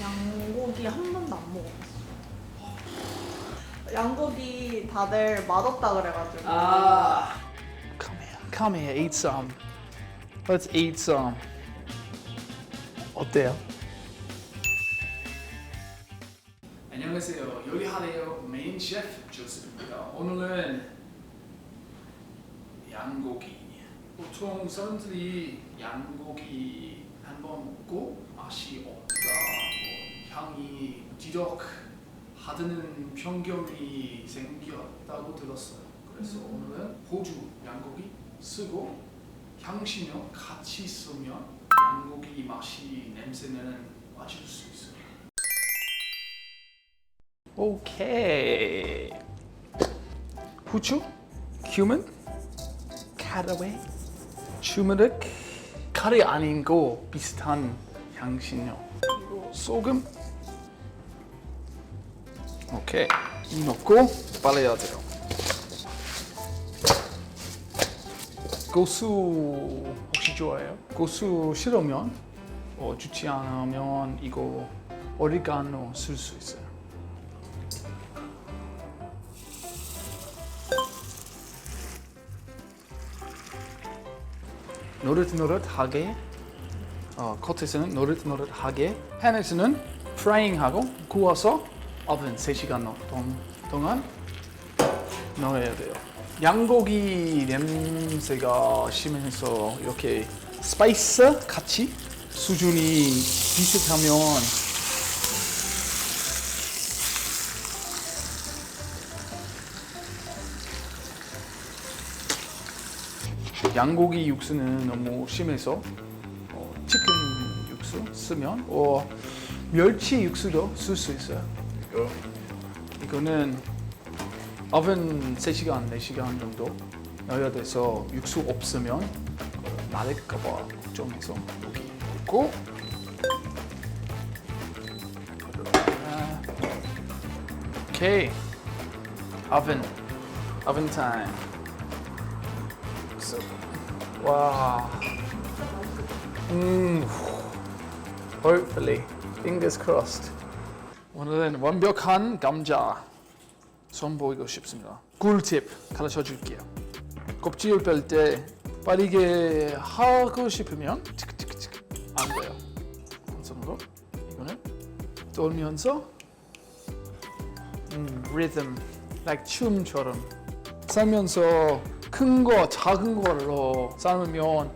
양고기 한 번도 안 먹어봤어. 양고기 다들 맛없다 그래가지고. 아. Come here. Come here. Eat some. Let's eat some. 어때요? 안녕하세요. 요리하래요 메인 셰프 조셉입니다. 오늘은 양고기. 보통 사람들이 양고기 하다는 편견이 생겼다고 들었어요. 그래서 오늘은 호주 양고기 쓰고 향신료 같이 쓰면 양고기 맛이 냄새는 맞을 수 있어요. 오케이. 후추, cumin, 추르릭, 카레 아닌 거 비슷한 향신료. 그리고 소금. 오케이. 이 넣고 빨아야 돼요. 고수 혹시 좋아해요? 고수 싫으면 어, 좋지 않으면 이거 오리가노 쓸 수 있어요. 노릇노릇하게 어, 겉에서는 노릇노릇하게 팬에서는 프라이ing하고 구워서 오븐 3시간 동, 동안 넣어야 돼요. 양고기 냄새가 심해서 이렇게 스파이스 같이 수준이 비슷하면 양고기 육수는 너무 심해서 어, 치킨 육수 쓰면 어, 멸치 육수도 쓸 수 있어요. 이거 이거는 오븐 3시간, 4시간 정도 넣어야 돼서 육수 없으면 나릴까봐 걱정해서 여기 넣고 아, 오케이 오븐 오븐 타임 와. 음. Hopefully. Fingers crossed. 오늘은 완벽한 감자 선보이고 싶습니다. 꿀팁 가르쳐 줄게요. 껍질 뺄 때 빠르게 하고 싶으면 안 돼요. 손으로 이거는 돌면서 음, 리듬, like 춤처럼 살면서 큰 거, 작은 걸로 삶으면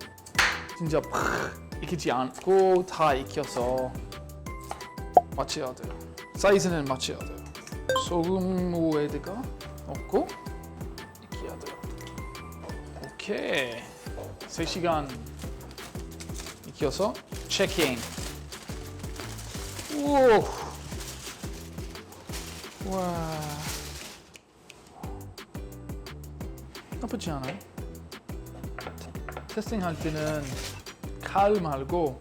진짜 팍 익히지 않고 다 익혀서 맞춰야 돼요. 사이즈는 맞춰야 돼요. 소금 위에다가 넣고 익혀야 돼요. 오케이. 3시간 익혀서 체킹. 오. 와. 나쁘지 않아요. 테스팅 할 때는 칼 말고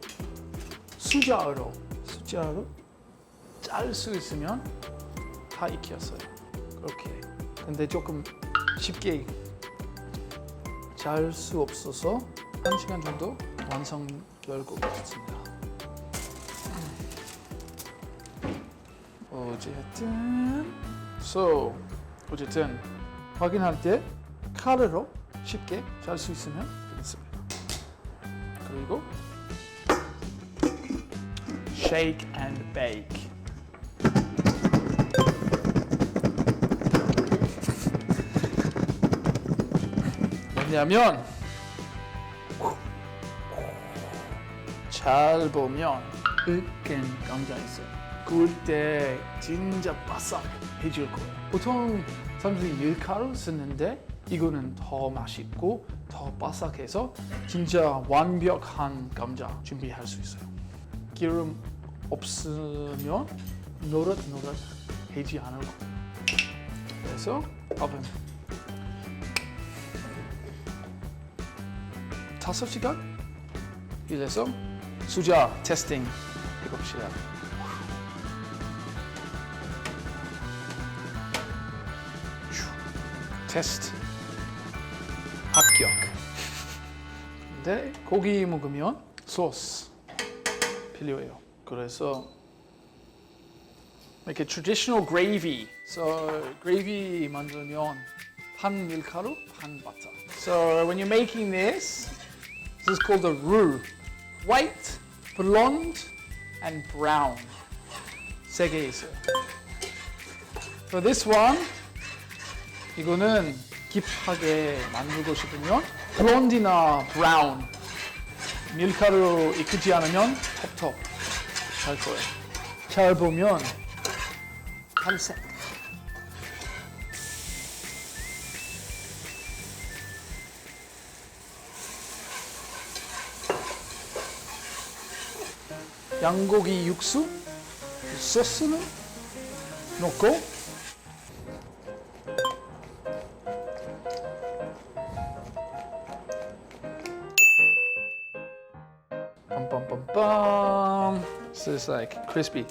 수저로 수저로 짤 수 있으면 다 익혔어요. 그렇게. 근데 조금 쉽게 잘수 없어서 한 시간 정도 완성될 것 같습니다. 어쨌든 so 어쨌든 확인할 때 칼로 쉽게 잘 수 있으면 되겠습니다. 그리고 shake and bake. 왜냐면 잘 보면 으깬 감자 있어요. 구울 때 진짜 바삭해질 거예요. 보통 사람들이 밀가루 쓰는데 이거는 더 맛있고 더 바삭해서 진짜 완벽한 감자 준비할 수 있어요. 기름 없으면 노릇노릇해지 않을 거예요. 그래서 오븐 다섯 시간 이래서 수자 테스팅 해봅시다. 테스트 합격. 근데 고기 먹으면 소스 필요해요. 그래서 이렇게 traditional gravy. So gravy 만들면 반 밀가루, 반 버터. So when you're making this, this is called a roux. White, blonde, and brown. 세 개 있어요. So this one, 이거는 깊하게 만들고 싶으면 블론디나 브라운 밀가루 익히지 않으면 텁텁 할 거예요. 잘 보면 갈색. 양고기 육수 소스는 넣고 Bum, bum, bum, bum. So it's like crispy.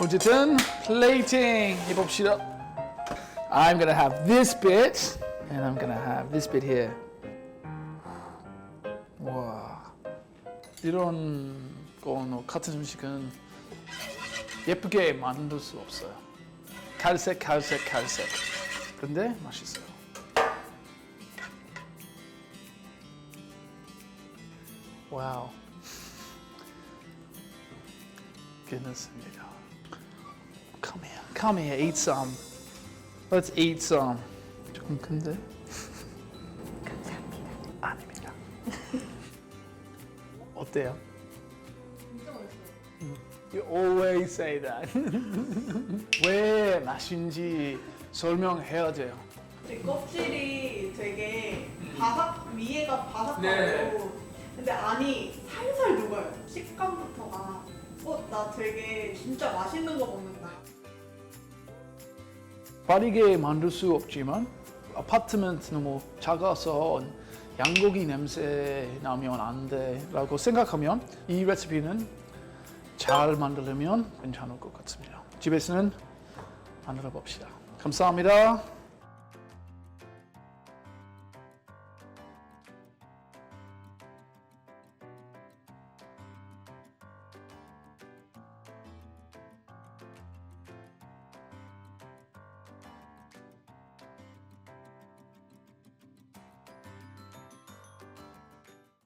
어쨌든 plating 해봅시다. I'm gonna have this bit and I'm gonna have this bit here. 이런 거 같은 음식은 예쁘게 만들 수 없어요. 갈색, 갈색, 갈색. 근데 맛있어요. 와우. Me. Come here. Come here. Eat some. Let's eat some. 조금 큰데? 어때요? You always say that. 왜 맛인지 설명해야 돼요. 이 껍질이 되게 바삭 위에가 바삭하고 네. 근데 안이 살살 녹아요. 식감부터가 어 나 되게 진짜 맛있는 거 먹는다. 빠르게 만들 수 없지만 아파트먼트 너무 작아서 양고기 냄새 나면 안 돼라고 생각하면 이 레시피는 잘 만들려면 괜찮을 것 같습니다. 집에서는 만들어 봅시다. 감사합니다.